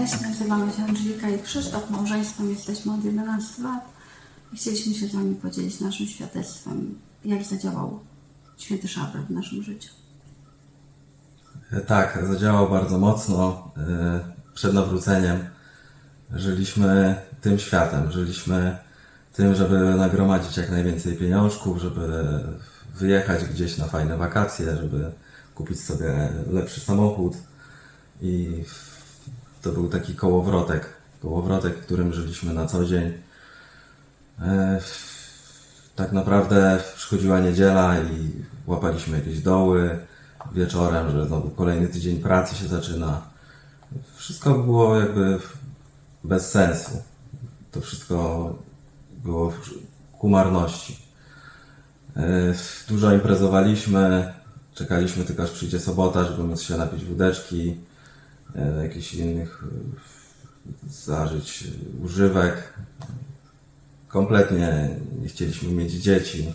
Cześć, nazywamy się Angelika i Krzysztof. Małżeństwem jesteśmy od 11 lat. I chcieliśmy się z Wami podzielić naszym świadectwem, jak zadziałał święty szabel w naszym życiu. E, Tak, zadziałał bardzo mocno. E, Przed nawróceniem żyliśmy tym światem, żyliśmy tym, żeby nagromadzić jak najwięcej pieniążków, żeby wyjechać gdzieś na fajne wakacje, żeby kupić sobie lepszy samochód. I to był taki kołowrotek, kołowrotek, którym żyliśmy na co dzień. E, Tak naprawdę przychodziła niedziela i łapaliśmy jakieś doły wieczorem, że znowu kolejny tydzień pracy się zaczyna. Wszystko było jakby bez sensu. To wszystko było w- ku marności. E, Dużo imprezowaliśmy, czekaliśmy tylko aż przyjdzie sobota, żeby móc się napić wódeczki, jakichś innych e, zażyć e, używek. Kompletnie nie chcieliśmy mieć dzieci,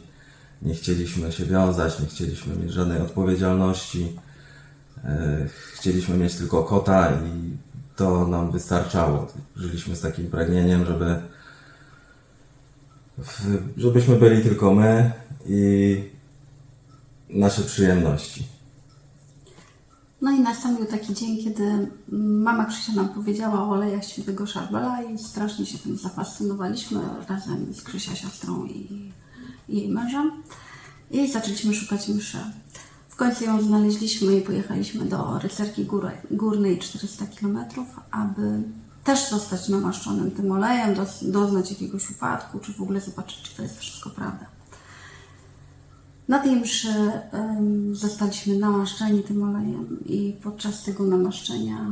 nie chcieliśmy się wiązać, nie chcieliśmy mieć żadnej odpowiedzialności. E, Chcieliśmy mieć tylko kota i to nam wystarczało. Żyliśmy z takim pragnieniem, żeby żebyśmy byli tylko my i nasze przyjemności. No i nastąpił taki dzień, kiedy mama Krzysia nam powiedziała o olejach świętego Szarbela i strasznie się tym zafascynowaliśmy razem z Krzysia siostrą i, jej mężem. I zaczęliśmy szukać mszy. W końcu ją znaleźliśmy i pojechaliśmy do rycerki góry, górnej 400 km, aby też zostać namaszczonym tym olejem, doznać jakiegoś upadku, czy w ogóle zobaczyć, czy to jest wszystko prawda. Na tej mszy zostaliśmy namaszczeni tym olejem i podczas tego namaszczenia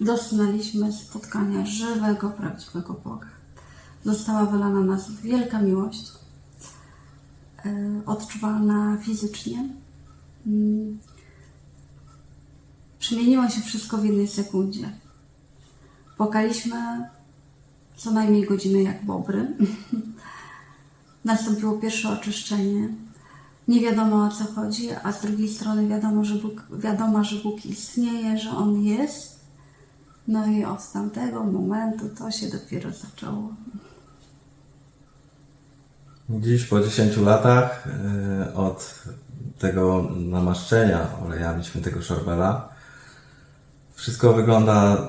doznaliśmy spotkania żywego, prawdziwego Boga. Została wylana na nas wielka miłość, e, odczuwalna fizycznie. Przemieniło się wszystko w jednej sekundzie. Płakaliśmy co najmniej godzinę jak bobry. Nastąpiło pierwsze oczyszczenie. Nie wiadomo o co chodzi, a z drugiej strony wiadomo, że Bóg, wiadomo, że Bóg istnieje, że On jest. No i od tamtego momentu to się dopiero zaczęło. Dziś po 10 latach e, od tego namaszczenia olejami świętego Szarbela wszystko wygląda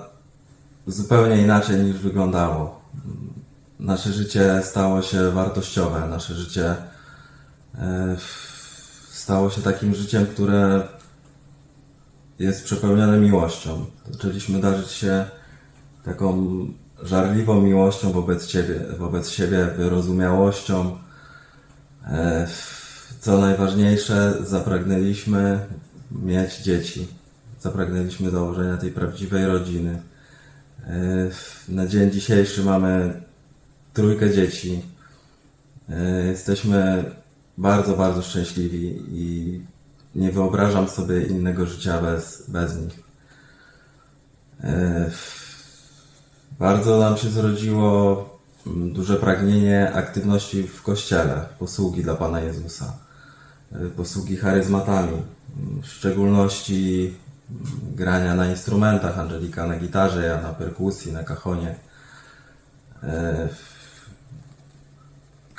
zupełnie inaczej niż wyglądało. Nasze życie stało się wartościowe, nasze życie e, stało się takim życiem, które jest przepełnione miłością. Zaczęliśmy darzyć się taką żarliwą miłością wobec Ciebie, wobec siebie, wyrozumiałością. E, Co najważniejsze, zapragnęliśmy mieć dzieci. Zapragnęliśmy założenia tej prawdziwej rodziny. E, Na dzień dzisiejszy mamy trójkę dzieci. E, Jesteśmy bardzo, bardzo szczęśliwi i nie wyobrażam sobie innego życia bez, bez nich. E, Bardzo nam się zrodziło mm, duże pragnienie aktywności w kościele, posługi dla Pana Jezusa, y, posługi charyzmatami, mm, w szczególności mm, grania na instrumentach, Angelika na gitarze, ja na perkusji, na kachonie.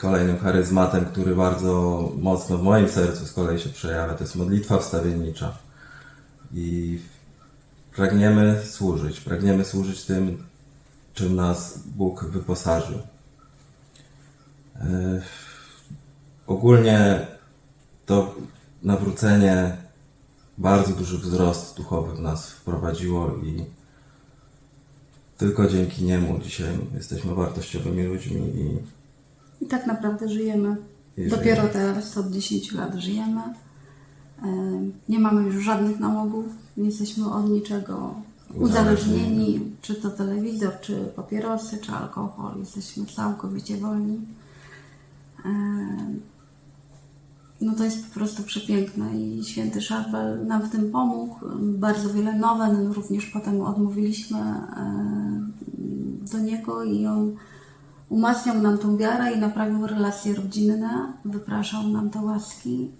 Kolejnym charyzmatem, który bardzo mocno w moim sercu z kolei się przejawia, to jest modlitwa wstawiennicza. I pragniemy służyć, pragniemy służyć tym, czym nas Bóg wyposażył. E, Ogólnie to nawrócenie bardzo duży wzrost duchowy w nas wprowadziło i tylko dzięki niemu dzisiaj jesteśmy wartościowymi ludźmi i I tak naprawdę żyjemy. I Dopiero żyjemy. teraz od 10 lat żyjemy. Em, Nie mamy już żadnych nałogów, nie jesteśmy od niczego uzależnieni, czy to telewizor, czy papierosy, czy alkohol. Jesteśmy całkowicie wolni. Em, No to jest po prostu przepiękne i święty Szarbel nam w tym pomógł. Bardzo wiele nowen również potem odmówiliśmy em, do niego i on umacniał nam tą wiarę i naprawił relacje rodzinne, wypraszał nam te łaski.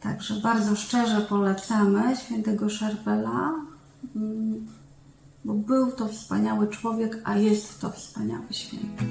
Także bardzo szczerze polecamy świętego Szarbela. Mm, bo był to wspaniały człowiek, a jest to wspaniały święty.